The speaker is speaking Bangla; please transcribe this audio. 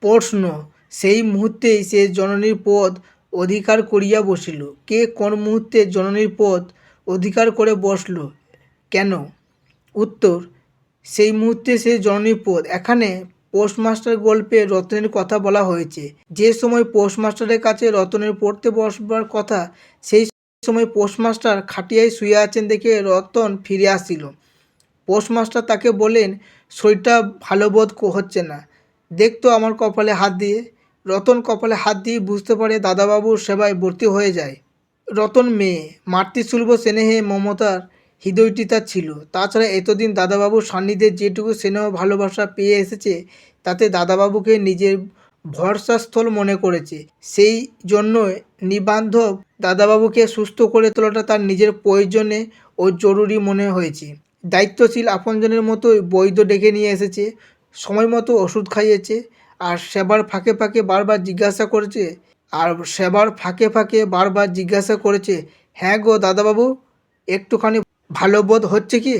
প্রশ্ন। সেই মুহূর্তেই সে জননীর পদ অধিকার করিয়া বসিল। কে কোন মুহূর্তে জননীর পদ অধিকার করে বসল? কেন? উত্তর, সেই মুহূর্তে সে জননীর পদ। এখানে পোস্টমাস্টার গল্পে রতনের কথা বলা হয়েছে। যে সময় পোস্টমাস্টারের কাছে রতনের পড়তে বসবার কথা, সেই সময় পোস্টমাস্টার খাটিয়ায় শুয়ে আছেন দেখে রতন ফিরে আসিল। পোস্টমাস্টার তাকে বলেন শরীরটা ভালো বোধ হচ্ছে না। দেখতো আমার কপালে হাত দিয়ে। রতন কপালে হাত দিয়ে বুঝতে পারে দাদাবাবুর সেবায় ভর্তি হয়ে যায়। রতন মেয়ে মাতৃসুলভ স্নেহে মমতার হৃদয়টি তার ছিল। তাছাড়া এতদিন দাদাবাবুর সান্নিধ্যে যেটুকু স্নেহ ভালোবাসা পেয়ে এসেছে, তাতে দাদাবাবুকে নিজের ভরসাস্থল মনে করেছে। সেই জন্যই নিবান্ধব দাদাবাবুকে সুস্থ করে তোলাটা তার নিজের প্রয়োজনে ও জরুরি মনে হয়েছে। দায়িত্বশীল আপনজনের মতোই বৈধ ডেকে নিয়ে এসেছে। সময় মতো ওষুধ খাইয়েছে আর সেবার ফাঁকে ফাঁকে বারবার জিজ্ঞাসা করেছে। আর সেবার ফাঁকে ফাঁকে বারবার জিজ্ঞাসা করেছে হ্যাঁ গো দাদাবাবু, একটুখানি ভালো বোধ হচ্ছে কি?